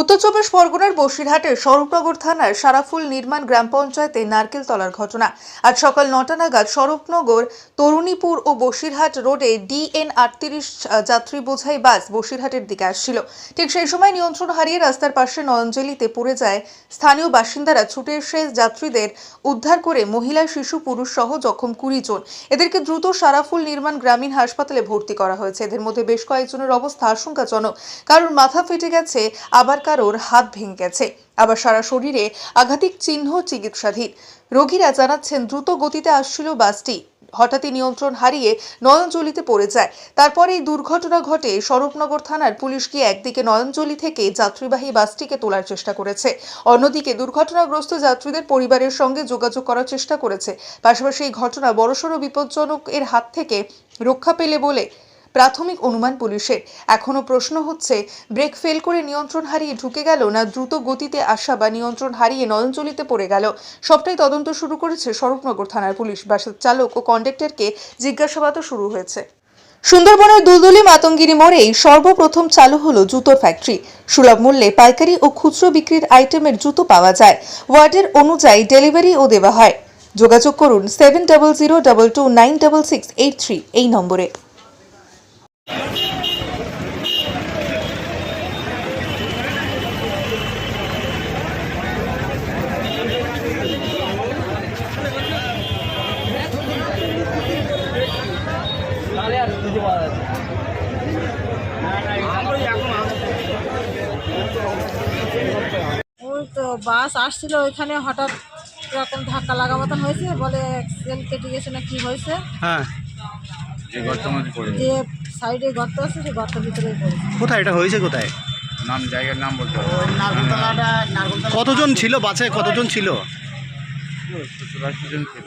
উত্তর চব্বিশ পরগনার বসিরহাটের স্বরূপনগর থানার সারাফুল নির্মাণ গ্রাম পঞ্চায়েতে নারকেল তলার ঘটনা। আজ সকাল নটা নাগাদ স্বরূপনগর, তরুণীপুর ও বসিরহাট রোডে ডিএন আটত্রিশ যাত্রী বোঝাই বাস বসিরহাটের দিকে আসছিল। ঠিক সেই সময় নিয়ন্ত্রণ হারিয়ে রাস্তার পাশে নয়নজলিতে পড়ে যায় স্থানীয় বাসিন্দারা। ছুটে এসে যাত্রীদের উদ্ধার করে মহিলা, শিশু, পুরুষ সহ জখম কুড়ি জন। এদেরকে দ্রুত সারাফুল নির্মাণ গ্রামীণ হাসপাতালে ভর্তি করা হয়েছে। এদের মধ্যে বেশ কয়েকজনের অবস্থা আশঙ্কাজনক। কারণ মাথা ফেটে গেছে, আবার কারোর হাত ভেঙে গেছে আবার সারা শরীরে আঘাতিক চিহ্ন চিকিৎসাধীন। রোগীরা জানাচ্ছেন, দ্রুত গতিতে আসছিল বাসটি। হঠাৎই নিয়ন্ত্রণ হারিয়ে নয়নজলিতে পড়ে যায়। তারপরে এই দুর্ঘটনা ঘটে স্বরূপনগর থানার পুলিশ গিয়ে একদিকে নয়নজলি থেকে যাত্রীবাহী বাসটিকে তোলার চেষ্টা করেছে। অন্যদিকে দুর্ঘটনাগ্রস্ত যাত্রীদের পরিবারের সঙ্গে যোগাযোগ করার চেষ্টা করেছে। পাশাপাশি এই ঘটনা বড়সড় বিপজ্জনক এর হাত থেকে রক্ষা পেলে বলে প্রাথমিক অনুমান পুলিশের। এখনও প্রশ্ন হচ্ছে, ব্রেক ফেল করে নিয়ন্ত্রণ হারিয়ে ঢুকে গেল না দ্রুত গতিতে আসা বা নিয়ন্ত্রণ হারিয়ে নয়নজলিতে পড়ে গেল? সবটাই তদন্ত শুরু করেছে স্বরূপনগর থানার পুলিশ। বাসের চালক ও কন্ডাক্টরকে জিজ্ঞাসাবাদও শুরু হয়েছে। সুন্দরবনের দুলদুলি মাতঙ্গিরি মোড়েই সর্বপ্রথম চালু হলো জুতোর ফ্যাক্টরি। সুলভ মূল্যে পাইকারি ও খুচরো বিক্রির আইটেমের জুতো পাওয়া যায়। ওয়ার্ডের অনুযায়ী ডেলিভারিও দেওয়া হয়। যোগাযোগ করুন seven double zero double two nine double six eight three এই নম্বরে ওই তো বাস আসছিল ওইখানে হঠাৎ এরকম ধাক্কা লাগা মতন হয়েছে বলে সেল কেটে গেছে না কি হয়েছে? হ্যাঁ। যে সাইডে গর্ত আছে সেই গর্তের ভিতরে কোথায়? এটা হয়েছে কোথায়? নাম জায়গার নাম বলতে কতজন ছিল? বাসে কতজন ছিল? জন ছিল।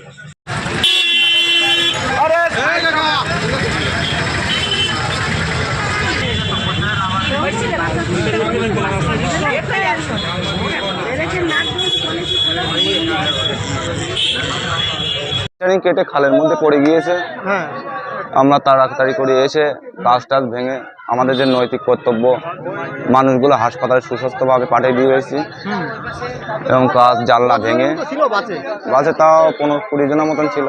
ট্রেনিং কেটে খালের মধ্যে পড়ে গিয়েছে। হ্যাঁ। আমরা তাড়াতাড়ি করে এসে কাজ টাজ ভেঙে আমাদের যে নৈতিক কর্তব্য মানুষগুলো হাসপাতালে সুস্বাস্থ্যভাবে পাঠিয়ে দিয়ে এসেছি। এবং কাজ জানলা ভেঙে বাসে? বাসে তাও পনেরো কুড়ি জনের মতন ছিল।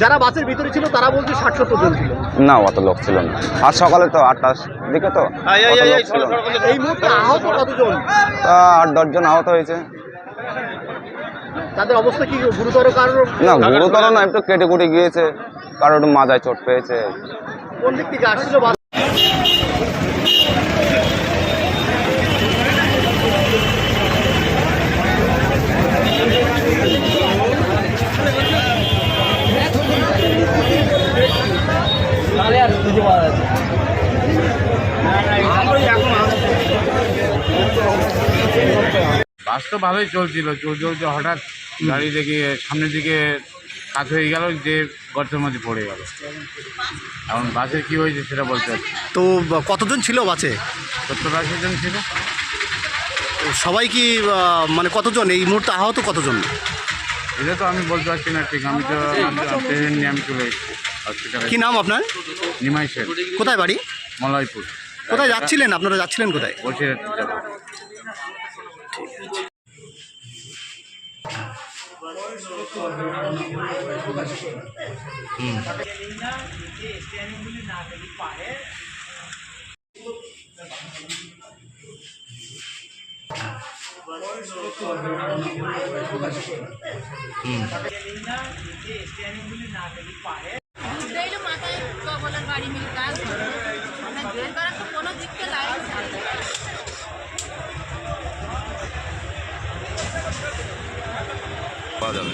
যারা বাসের ভিতরে ছিল তারা বলছে ষাট সত্তর জন ছিল। না অত লোক ছিল না। আর সকালে তো আটটার দিকে তো অত লোক ছিল এই মুহূর্তে আহত কতজন? তা আট দশজন আহত হয়েছে। তাদের অবস্থা কি গুরুতর কারণ? না গুরুতর না একটু কেটে কুটে গিয়েছে কারও একটু মাজায় চোট পেয়েছে। কোন দিক থেকে আসছিল বাস বাস তো ভালোই চলছিল চলতে চলতে হঠাৎ গাড়ি দেখে সামনের দিকে কাজ হয়ে গেল যে গর্তের মধ্যে পড়ে গেল। এখন বাসের কি হয়েছে সেটা বলতে পারছি তো কতজন ছিল বাসে? সত্তর আশি জন ছিল। সবাই কি মানে কতজন? এই মুহূর্তে আহত কতজন? এটা তো আমি বলতে পারছি না ঠিক আমি তো ট্রেন নিয়ে আমি চলে এসেছি হসপিটালে কি নাম আপনার? নিমাই সেন। কোথায় বাড়ি? মলয়পুর। কোথায় যাচ্ছিলেন? আপনারা যাচ্ছিলেন কোথায়? বসিরহাট స్టేనింగ్ నా వెళ్ళి పాడే পাওয়া যাবে